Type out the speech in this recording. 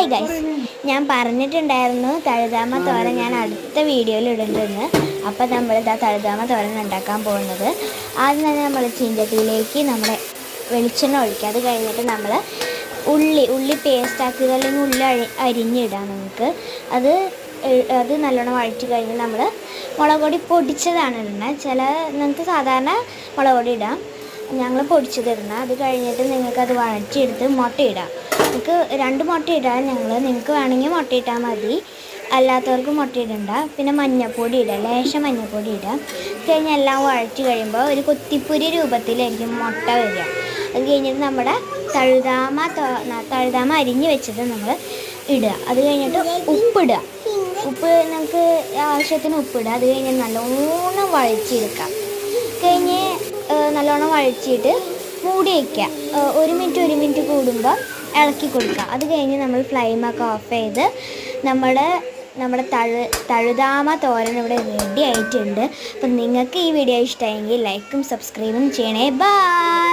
Hi guys ഞാൻ പറഞ്ഞിട്ടുണ്ടായിരുന്നു തഴുതാമ തോരൻ ഞാൻ അടുത്ത വീഡിയോയിൽ ഇടുന്നുണ്ടെന്ന് അപ്പോൾ നമ്മൾ ഇതാ തഴുതാമ തോരൻ ഉണ്ടാക്കാൻ പോകുന്നത്. ആദ്യം തന്നെ നമ്മൾ ചീഞ്ചട്ടിയിലേക്ക് നമ്മുടെ വെളിച്ചെണ്ണ ഒഴിക്കുക. അത് കഴിഞ്ഞിട്ട് നമ്മൾ ഉള്ളി ഉള്ളി പേസ്റ്റ് ആക്കുക. അല്ലെങ്കിൽ ഉള്ളി അഴി അരിഞ്ഞിടാം നമുക്ക്. അത് അത് നല്ലോണം വഴറ്റി കഴിഞ്ഞ് നമ്മൾ മുളക് പൊടി പൊടിച്ചതാണ് ഇടുന്നത് ചില നിങ്ങൾക്ക് സാധാരണ മുളക് പൊടി ഇടാം. ഞങ്ങൾ പൊടിച്ചതിടണം അത് കഴിഞ്ഞിട്ട് നിങ്ങൾക്കത് അത് വഴറ്റിയെടുത്ത് മുട്ട ഇടാം നിങ്ങൾക്ക് രണ്ട് മുട്ട ഇടാൻ ഞങ്ങൾ നിങ്ങൾക്ക് വേണമെങ്കിൽ മുട്ടയിട്ടാൽ മതി. അല്ലാത്തവർക്ക് മുട്ടയിടണ്ട. പിന്നെ മഞ്ഞൾപ്പൊടി ഇടുക ലേശം മഞ്ഞൾപ്പൊടി ഇടുക കഴിഞ്ഞ് എല്ലാം വഴറ്റി കഴിയുമ്പോൾ ഒരു കൊത്തിപ്പുരി രൂപത്തിലായിരിക്കും മുട്ട വരിക. അത് കഴിഞ്ഞിട്ട് നമ്മുടെ തഴുതാമ തഴുതാമ അരിഞ്ഞ് വെച്ചത് നമ്മൾ ഇടുക. അത് കഴിഞ്ഞിട്ട് ഉപ്പിടുക. ഉപ്പ് നമുക്ക് ആവശ്യത്തിന് ഉപ്പിടുക. അത് കഴിഞ്ഞാൽ നല്ലോണം വഴച്ചെടുക്കാം നല്ലോണം വഴച്ചിട്ട് മൂടി വയ്ക്കുക ഒരു മിനിറ്റ് ഒരു മിനിറ്റ് കൂടുമ്പോൾ ഇളക്കി കൊടുക്കുക. അത് കഴിഞ്ഞ് നമ്മൾ ഫ്ലെയിമൊക്കെ ഓഫ് ചെയ്ത് നമ്മുടെ നമ്മുടെ തഴു തഴുതാമ തോരൻ ഇവിടെ റെഡി ആയിട്ടുണ്ട്. അപ്പം നിങ്ങൾക്ക് ഈ വീഡിയോ ഇഷ്ടമായെങ്കിൽ ലൈക്കും സബ്സ്ക്രൈബും ചെയ്യണേ. ബൈ